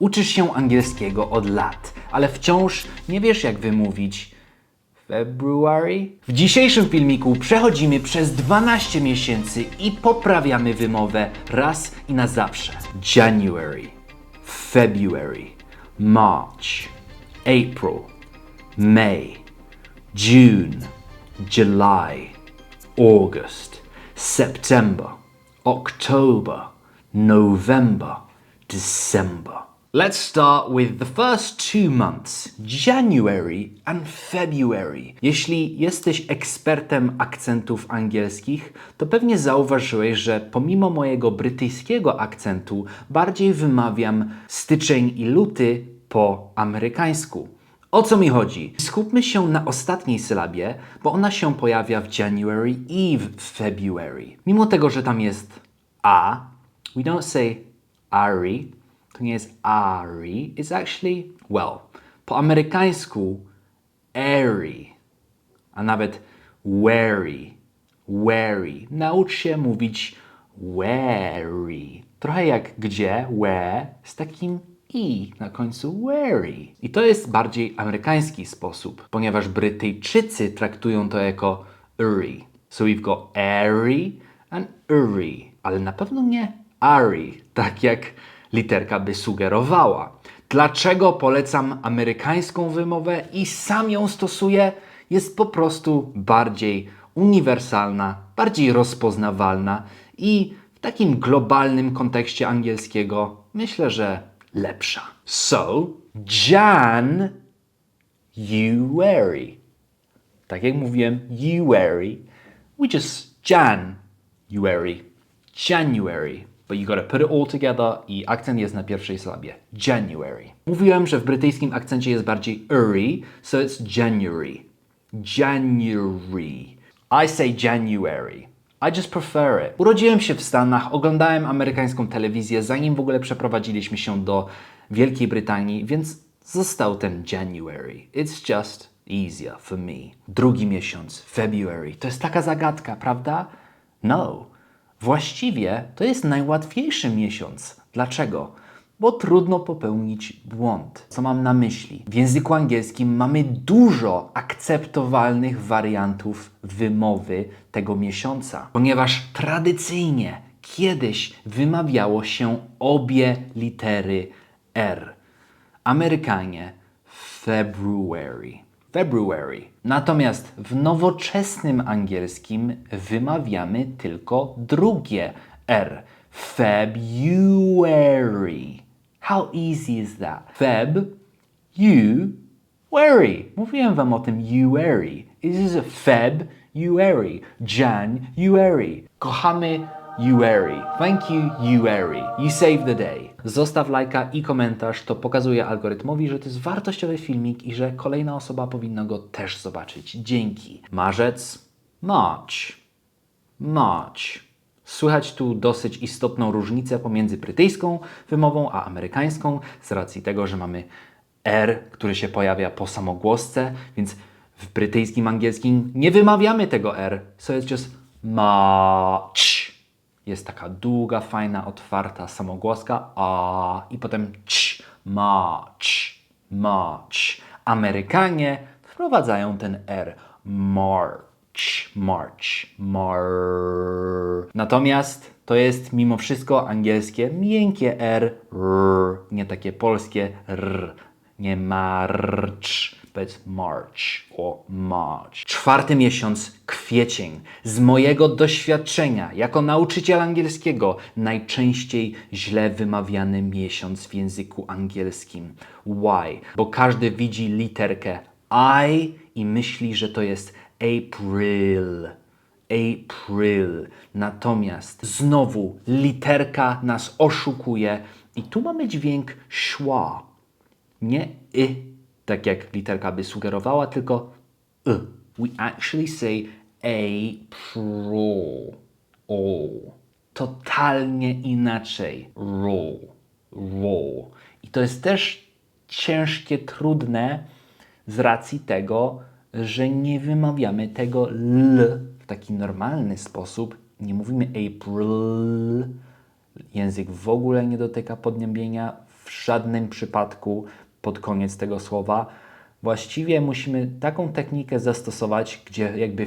Uczysz się angielskiego od lat, ale wciąż nie wiesz jak wymówić February? W dzisiejszym filmiku przechodzimy przez 12 miesięcy i poprawiamy wymowę raz i na zawsze. January, February, March, April, May, June, July, August, September, October, November, December. Let's start with the first two months, January and February. Jeśli jesteś ekspertem akcentów angielskich, to pewnie zauważyłeś, że pomimo mojego brytyjskiego akcentu, bardziej wymawiam styczeń i luty po amerykańsku. O co mi chodzi? Skupmy się na ostatniej sylabie, bo ona się pojawia w January i w February. Mimo tego, że tam jest a, we don't say Ari, to nie jest Ari, it's actually, well, po amerykańsku airy, a nawet wary, wary. Naucz się mówić wary. Trochę jak gdzie, where, z takim i na końcu wary. I to jest bardziej amerykański sposób, ponieważ Brytyjczycy traktują to jako uri. So we've got airy and uri, ale na pewno nie Ari, tak jak literka by sugerowała. Dlaczego polecam amerykańską wymowę i sam ją stosuję? Jest po prostu bardziej uniwersalna, bardziej rozpoznawalna i w takim globalnym kontekście angielskiego myślę, że lepsza. So, Jan, January. Tak jak mówiłem, January, we just Jan, January, January. But you gotta put it all together i akcent jest na pierwszej sylabie. January. Mówiłem, że w brytyjskim akcencie jest bardziej uri, so it's January. January. I say January. I just prefer it. Urodziłem się w Stanach, oglądałem amerykańską telewizję, zanim w ogóle przeprowadziliśmy się do Wielkiej Brytanii, więc został ten January. It's just easier for me. Drugi miesiąc, February. To jest taka zagadka, prawda? No. Właściwie to jest najłatwiejszy miesiąc. Dlaczego? Bo trudno popełnić błąd. Co mam na myśli? W języku angielskim mamy dużo akceptowalnych wariantów wymowy tego miesiąca, ponieważ tradycyjnie kiedyś wymawiało się obie litery R. Amerykanie February. February. Natomiast w nowoczesnym angielskim wymawiamy tylko drugie R. February. How easy is that? Feb, you, wary. Mówiłem wam o tym Uary. This is a Feb, Uary. Jan, Uary. Kochamy Uary. Thank you, Uary. You save the day. Zostaw lajka i komentarz, to pokazuje algorytmowi, że to jest wartościowy filmik i że kolejna osoba powinna go też zobaczyć. Dzięki. Marzec, March. March. Słychać tu dosyć istotną różnicę pomiędzy brytyjską wymową a amerykańską, z racji tego, że mamy R, który się pojawia po samogłosce, więc w brytyjskim angielskim nie wymawiamy tego R, so it's just March. Jest taka długa, fajna, otwarta samogłoska a i potem c, March, March. Amerykanie wprowadzają ten R, March, March, Mar. Natomiast to jest mimo wszystko angielskie miękkie R, R, nie takie polskie R, nie march, but March or March. Czwarty miesiąc, kwiecień. Z mojego doświadczenia jako nauczyciel angielskiego najczęściej źle wymawiany miesiąc w języku angielskim. Why? Bo każdy widzi literkę I i myśli, że to jest April. April. Natomiast znowu literka nas oszukuje i tu mamy dźwięk szła. Nie y, tak jak literka by sugerowała, tylko y. We actually say April. O. Totalnie inaczej. Roll. Roll. I to jest też ciężkie, trudne z racji tego, że nie wymawiamy tego L w taki normalny sposób. Nie mówimy April. Język w ogóle nie dotyka podniebnienia w żadnym przypadku pod koniec tego słowa. Właściwie musimy taką technikę zastosować, gdzie jakby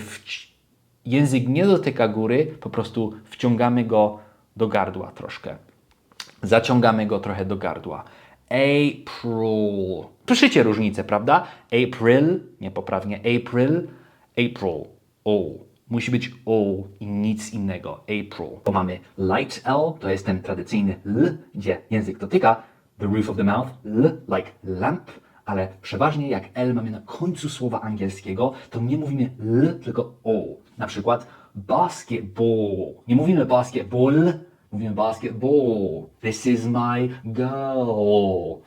język nie dotyka góry, po prostu wciągamy go do gardła troszkę. Zaciągamy go trochę do gardła. April. Słyszycie różnicę, prawda? April, niepoprawnie. April, April. O. Musi być O i nic innego. April. Bo mamy light L, to jest ten tradycyjny L, gdzie język dotyka the roof of the mouth, L, like lamp, ale przeważnie jak L mamy na końcu słowa angielskiego, to nie mówimy L, tylko O. Na przykład basketball. Nie mówimy basketball, mówimy basketball. This is my girl.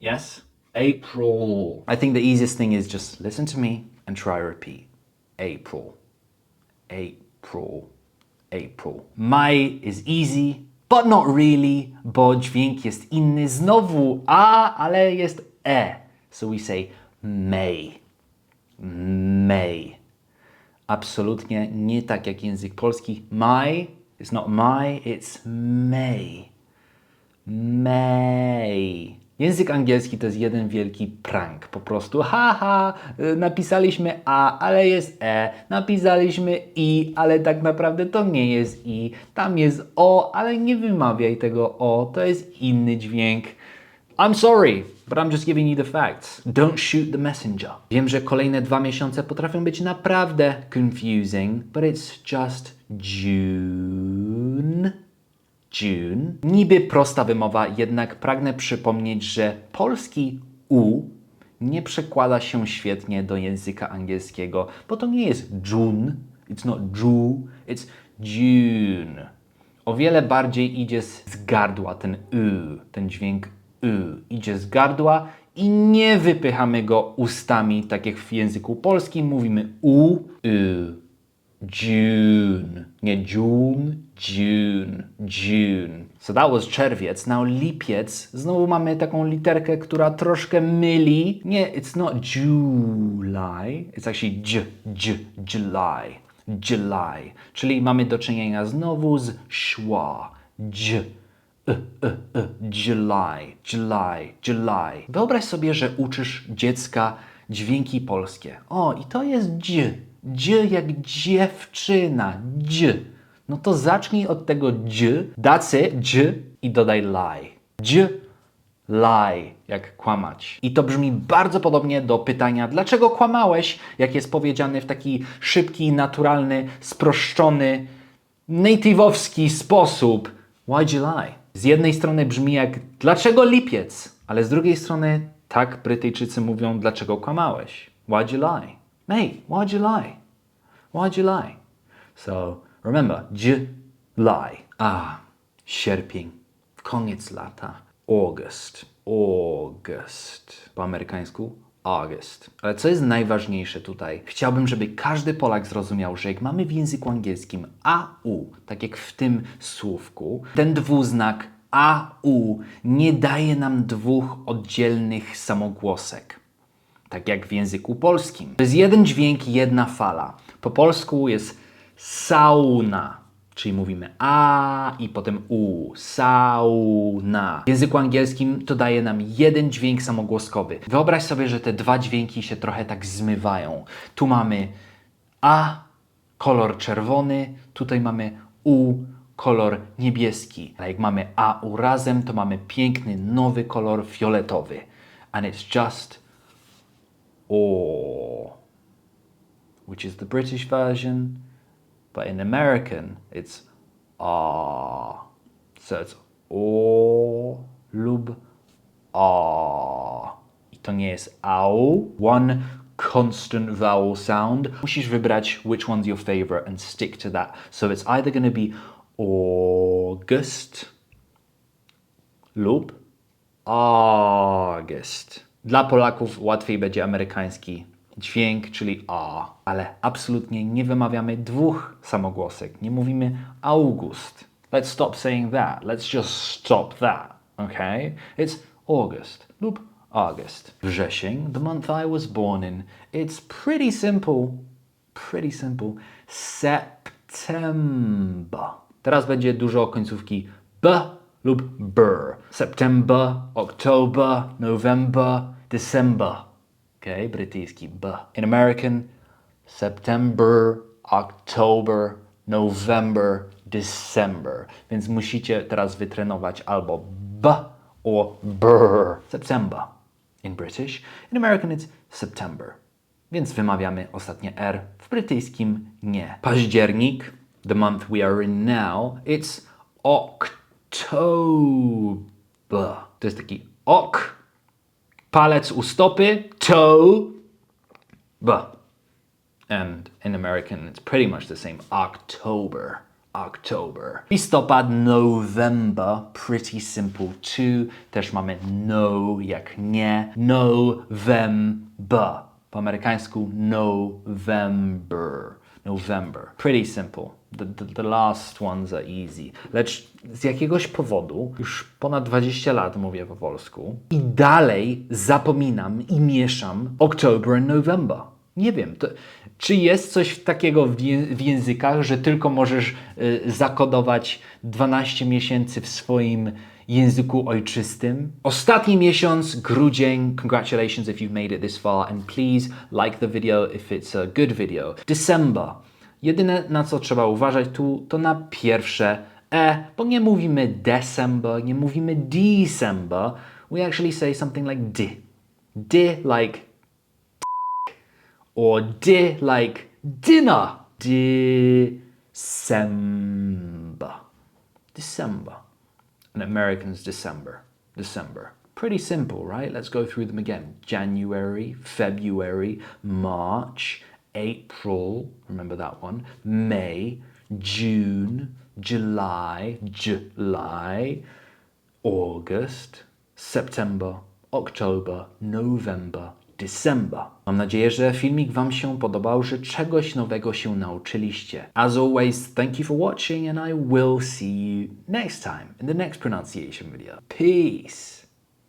Yes? April. I think the easiest thing is just listen to me and try repeat. April. April. April. May is easy, but not really, bo dźwięk jest inny. Znowu A, ale jest E. So we say May. May. Absolutnie nie tak jak język polski. My is not my, it's May. May. Język angielski to jest jeden wielki prank. Po prostu, haha, y, napisaliśmy A, ale jest E. Napisaliśmy I, ale tak naprawdę to nie jest I. Tam jest O, ale nie wymawiaj tego O. To jest inny dźwięk. I'm sorry, but I'm just giving you the facts. Don't shoot the messenger. Wiem, że kolejne dwa miesiące potrafią być naprawdę confusing, but it's just June. June. Niby prosta wymowa, jednak pragnę przypomnieć, że polski U nie przekłada się świetnie do języka angielskiego, bo to nie jest June, it's not Ju, it's June. O wiele bardziej idzie z gardła ten Y, ten dźwięk Y. Idzie z gardła i nie wypychamy go ustami, tak jak w języku polskim mówimy U, Y. June. Nie June, June, June. So that was czerwiec. Now lipiec. Znowu mamy taką literkę, która troszkę myli. Nie, it's not July. It's actually J, J, July. July. Czyli mamy do czynienia znowu z szła. J. Y, y, y, July, July, July. Wyobraź sobie, że uczysz dziecka dźwięki polskie. O, i to jest dź. Dź jak dziewczyna. Dź. No to zacznij od tego dź, dacy, dź i dodaj lie. Dź, lie, jak kłamać. I to brzmi bardzo podobnie do pytania, dlaczego kłamałeś, jak jest powiedziane w taki szybki, naturalny, sproszczony, native'owski sposób. You lie? Z jednej strony brzmi jak dlaczego lipiec, ale z drugiej strony tak Brytyjczycy mówią dlaczego kłamałeś. You lie? Mate, why'd you lie? Why'd you lie? So remember, July. A, sierpień, koniec lata. August, August. Po amerykańsku August. Ale co jest najważniejsze tutaj? Chciałbym, żeby każdy Polak zrozumiał, że jak mamy w języku angielskim AU, tak jak w tym słówku, ten dwuznak AU nie daje nam dwóch oddzielnych samogłosek tak jak w języku polskim. To jest jeden dźwięk, jedna fala. Po polsku jest sauna, czyli mówimy a i potem u. Sauna. W języku angielskim to daje nam jeden dźwięk samogłoskowy. Wyobraź sobie, że te dwa dźwięki się trochę tak zmywają. Tu mamy a, kolor czerwony, tutaj mamy u, kolor niebieski. Ale jak mamy a u razem, to mamy piękny, nowy kolor fioletowy. And it's just or, which is the British version, but in American it's ah. So it's o lub ah. to nie jest au. One constant vowel sound. Musisz wybrać which one's your favorite and stick to that. So it's either going to be August lub August. Dla Polaków łatwiej będzie amerykański dźwięk, czyli A, ale absolutnie nie wymawiamy dwóch samogłosek. Nie mówimy August. Let's stop saying that. Let's just stop that. Okay? It's August lub August. Wrzesień, the month I was born in. It's pretty simple. Pretty simple. September. Teraz będzie dużo końcówki B lub BR. September, October, November, December. Okay, brytyjski B. In American, September, October, November, December. Więc musicie teraz wytrenować albo B or BR. September. In British. In American it's September. Więc wymawiamy ostatnie R. W brytyjskim nie. Październik, the month we are in now, it's October. To jest taki ok, palec u stopy, toe. And in American, it's pretty much the same. October. October. Listopad, November. Pretty simple too. Też mamy no jak nie. November. Po amerykańsku November. November. Pretty simple. The, the, the last ones are easy. Lecz z jakiegoś powodu już ponad 20 lat mówię po polsku i dalej zapominam i mieszam October and November. Nie wiem, to, czy jest coś takiego w, w językach, że tylko możesz y, zakodować 12 miesięcy w swoim języku ojczystym? Ostatni miesiąc, grudzień. Congratulations if you've made it this far and please like the video if it's a good video. December. Jedyne na co trzeba uważać tu to na pierwsze e, bo nie mówimy December, nie mówimy December. We actually say something like d. D like or di like dinner. December. December. And Americans December. December. Pretty simple, right? Let's go through them again. January, February, March, April, remember that one, May, June, July, July, August, September, October, November, December. Mam nadzieję, że filmik Wam się podobał, że czegoś nowego się nauczyliście. As always, thank you for watching and I will see you next time in the next pronunciation video. Peace!